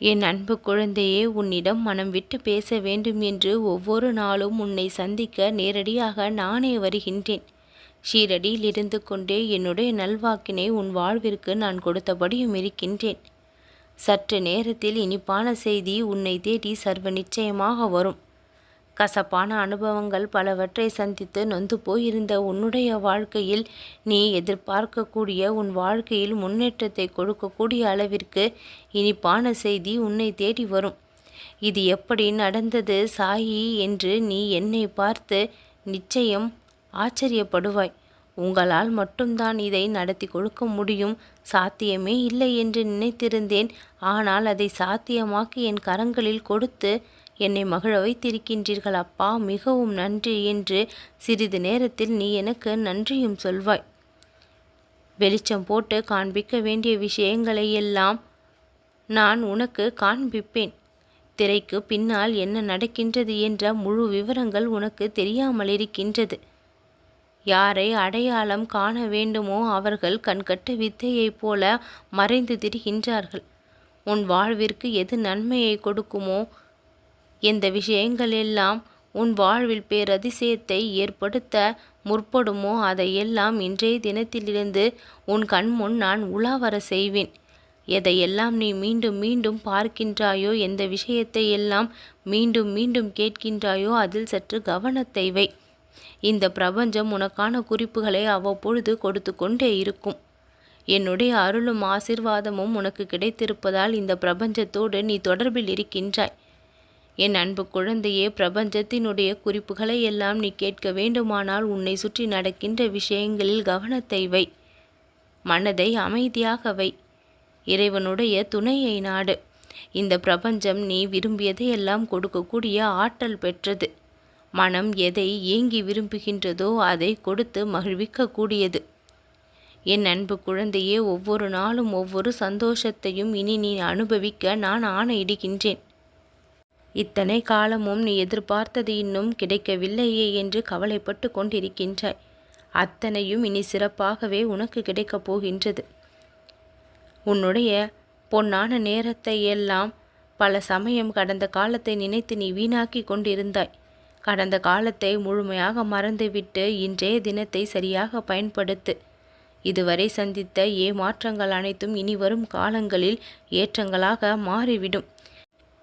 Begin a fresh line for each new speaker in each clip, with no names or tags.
என் அன்பு குழந்தையே உன்னிடம் மனம் விட்டு பேச வேண்டும் என்று ஒவ்வொரு நாளும் உன்னை சந்திக்க நேரடியாக நானே வருகின்றேன். ஷீரடியில் இருந்து கொண்டே என்னுடைய நல்வாக்கினை உன் வாழ்விற்கு நான் கொடுத்தபடியும் இருக்கின்றேன். சற்று நேரத்தில் இனிப்பான செய்தி உன்னை தேடி சர்வ நிச்சயமாக வரும். கசப்பான அனுபவங்கள் பலவற்றை சந்தித்து நொந்து போயிருந்த உன்னுடைய வாழ்க்கையில் நீ எதிர்பார்க்கக்கூடிய உன் வாழ்க்கையில் முன்னேற்றத்தை கொடுக்கக்கூடிய அளவிற்கு இனிப்பான செய்தி உன்னை தேடி வரும். இது எப்படி நடந்தது சாயி என்று நீ என்னை பார்த்து நிச்சயம் ஆச்சரியப்படுவாய். உங்களால் மட்டும்தான் இதை நடத்தி கொடுக்க முடியும். சாத்தியமே இல்லை என்று நினைத்திருந்தேன். ஆனால் அதை சாத்தியமாக்கி என் கரங்களில் கொடுத்து என்னை மகிழ வைத்திருக்கின்றீர்கள் அப்பா. மிகவும் நன்றி என்று சிறிது நேரத்தில் நீ எனக்கு நன்றியும் சொல்வாய். வெளிச்சம் போட்டு காண்பிக்க வேண்டிய விஷயங்களை எல்லாம் நான் உனக்கு காண்பிப்பேன். திரைக்கு பின்னால் என்ன நடக்கின்றது என்ற முழு விவரங்கள் உனக்கு தெரியாமல் இருக்கின்றது. யாரை அடையாளம் காண வேண்டுமோ அவர்கள் கண்கட்டு வித்தையைப் போல மறைந்து திரிகின்றார்கள். உன் வாழ்விற்கு எது நன்மையை கொடுக்குமோ எந்த விஷயங்கள் எல்லாம் உன் வாழ்வில் பேரதிசயத்தை ஏற்படுத்த முற்படுமோ அதையெல்லாம் இன்றைய தினத்திலிருந்து உன் கண்முன் நான் உலாவர செய்வேன். எதையெல்லாம் நீ மீண்டும் மீண்டும் பார்க்கின்றாயோ எந்த விஷயத்தை எல்லாம் மீண்டும் மீண்டும் கேட்கின்றாயோ அதில் சற்று கவனத்தை வை. இந்த பிரபஞ்சம் உனக்கான குறிப்புகளை அவ்வப்பொழுது கொடுத்து கொண்டே இருக்கும். என்னுடைய அருளும் ஆசிர்வாதமும் உனக்கு கிடைத்திருப்பதால் இந்த பிரபஞ்சத்தோடு நீ தொடர்பில் இருக்கின்றாய். என் அன்பு குழந்தையே பிரபஞ்சத்தினுடைய குறிப்புகளை எல்லாம் நீ கேட்க வேண்டுமானால் உன்னை சுற்றி நடக்கின்ற விஷயங்களில் கவனத்தை வை. மனதை அமைதியாக வை. இறைவனுடைய துணையை நாடு. இந்த பிரபஞ்சம் நீ விரும்பியதை எல்லாம் கொடுக்கக்கூடிய ஆற்றல் பெற்றது. மனம் எதை ஏங்கி விரும்புகின்றதோ அதை கொடுத்து மகிழ்விக்கக்கூடியது. என் அன்பு குழந்தையே ஒவ்வொரு நாளும் ஒவ்வொரு சந்தோஷத்தையும் இனி நீ அனுபவிக்க நான் ஆணையிடுகின்றேன். இத்தனை காலமும் நீ எதிர்பார்த்தது இன்னும் கிடைக்கவில்லையே என்று கவலைப்பட்டு கொண்டிருக்கின்றாய். அத்தனையும் இனி சிறப்பாகவே உனக்கு கிடைக்கப் போகின்றது. உன்னுடைய பொன்னான நேரத்தை எல்லாம் பல சமயம் கடந்த காலத்தை நினைத்து நீ வீணாக்கி கொண்டிருந்தாய். கடந்த காலத்தை முழுமையாக மறந்துவிட்டு இன்றைய தினத்தை சரியாக பயன்படுத்து. இதுவரை சந்தித்த ஏமாற்றங்கள் அனைத்தும் இனி வரும் காலங்களில் ஏற்றங்களாக மாறிவிடும்.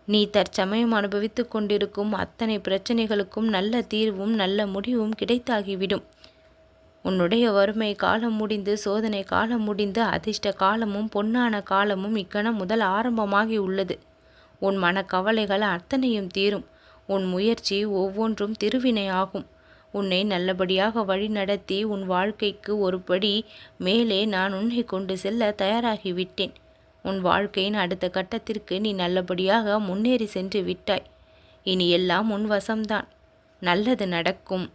நீ தற்சமயம் அனுபவித்து கொண்டிருக்கும் அத்தனை பிரச்சனைகளுக்கும் நல்ல தீர்வும் நல்ல முடிவும் கிடைத்தாகிவிடும். உன்னுடைய வறுமை காலம் முடிந்து சோதனை காலம் முடிந்து அதிர்ஷ்ட காலமும் பொன்னான காலமும் இக்கணம் முதல் ஆரம்பமாகி உள்ளது. உன் மனக்கவலைகள் அத்தனையும் தீரும். உன் முயற்சி ஒவ்வொன்றும் திருவினையாகும் உன்னை நல்லபடியாக வழிநடத்தி உன் வாழ்க்கைக்கு ஒருபடி மேலே நான் உன்னை கொண்டு செல்ல தயாராகிவிட்டேன். உன் வாழ்க்கையின் அடுத்த கட்டத்திற்கு நீ நல்லபடியாக முன்னேறி சென்று விட்டாய். இனி எல்லாம் உன் வசம்தான். நல்லது நடக்கும்.